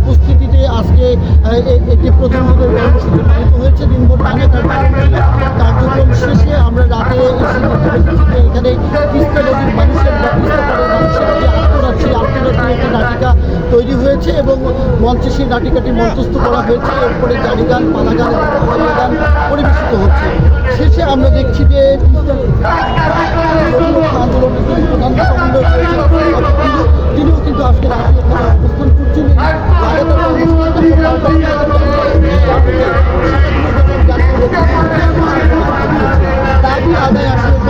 উপস্থিতিতে আজকে একটি প্রধানমন্ত্রীর কর্মসূচি পালিত হয়েছে। দিনভর আগে কার্যক্রম শেষে আমরা রাতে এখানে নাটিকা তৈরি হয়েছে এবং মঞ্চে সেই নাটিকাটি মঞ্চস্থ করা হয়েছে। এরপরে জারি গান পালা গান পরিবেশিত হচ্ছে। শেষে আমরা দেখছি যে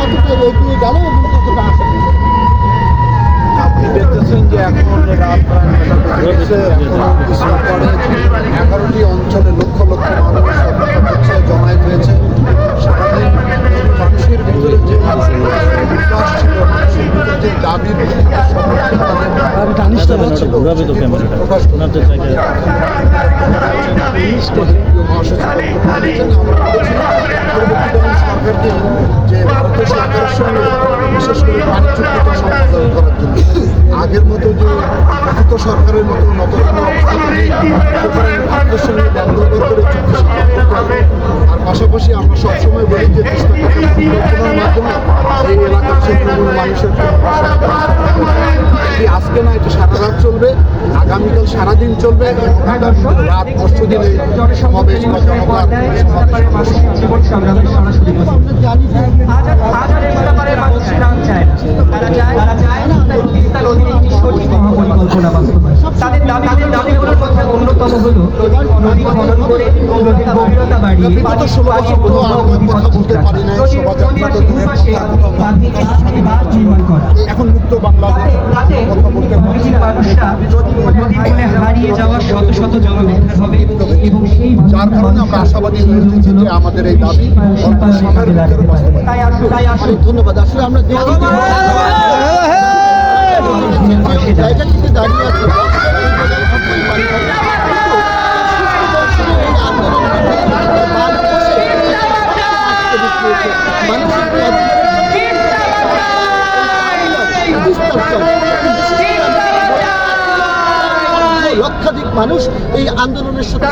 কতটা এগিয়ে গেল এবং কতটা আসে আপনি দেখতেছেন যে এখন রাত এগারোটি অঞ্চলে লক্ষ লক্ষ মানুষ জমায়েত হয়েছে। সারাদিন মানুষের ভিতরে যে উল্লাস ছিল মানুষের ভিতরে যে দাবির প্রকাশ সরকারকে যে বিশেষ করে করার জন্য। আগের মতো যে কথিত সরকারের মতো নত কোনো অবস্থা সুতরাং ভারতের সঙ্গে বন্ধ করে চুক্তি স্বাক্ষর করতে আর পাশাপাশি আমরা সবসময় বলি যে তিস্তা মাধ্যমে এই এলাকার ছোট্ট মানুষের এটি আজকে না এটা সারা রাত চলবে আগামীকাল সারাদিন চলবে রাত পরশু দিনে সমাবেশ সমাবেশ। সরাসরি মধ্যে হলো নদী খনন করে নদীর গভীরতা বাড়িয়ে দূরের কথা কোথাও না। নির্মাণ করা। এখন মুক্ত বাংলাদেশ তাতে নদীর মানুষরা নদী বনে হারিয়ে যাওয়া শত শত জমি উদ্ধার হবে এবং সেই যার কারণে আমরা আশাবাদী যে আমাদের এই দাবি তাই আসুন তাই আসুন। ধন্যবাদ। আসলে আমরা যে জায়গাটিতে দাঁড়িয়ে আছে। লক্ষাধিক মানুষ এই আন্দোলনের সাথে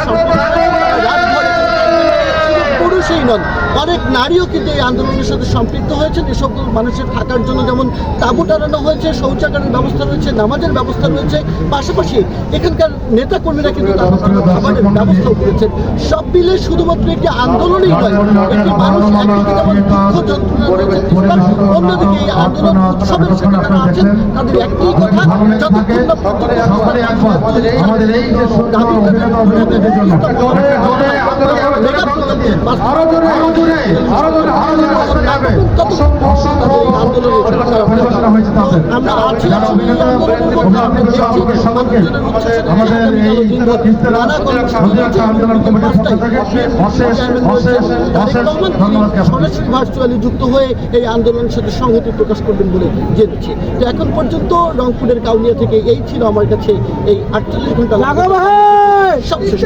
পুরুষই নন অনেক নারীও কিন্তু এই আন্দোলনের সাথে সম্পৃক্ত হয়েছেন এসব মানুষের থাকার জন্য যেমন তাঁবু টানানো হয়েছে শৌচাগারের ব্যবস্থা রয়েছে নামাজের ব্যবস্থা রয়েছে পাশাপাশি এখানকার নেতাকর্মীরা কিন্তু তাদের খাবারের ব্যবস্থাও করেছেন সব মিলে শুধুমাত্র একটি আন্দোলনই নয় একটি মানুষ একদিকে যেমন দুঃখ যন্ত্রণা রয়েছে অন্যদিকে এই আন্দোলন উৎসবের সাথে তারা আছেন তাদের একটি কথা যতক্ষণ না দাবি আরও জোরে আরও জোরে আরও জোরে আসতে যাবে পরিবেশনা হয়েছে তাদের। যারা অভিনেতা তোমরা আপনাদের সকলকে আমাদের এই তিস্তা নদীরক্ষা আন্দোলন কমিটির পক্ষ থেকে অশেষ অশেষ অশেষ ধন্যবাদ জ্ঞাপন করছি। সরাসরি ভার্চুয়ালি যুক্ত হয়ে এই আন্দোলনের সাথে সংহতি প্রকাশ করবেন বলে জেনেছি তো এখন পর্যন্ত রংপুরের কাউনিয়া থেকে এই ছিল আমার কাছে এই আটচল্লিশ ঘণ্টা সবশেষ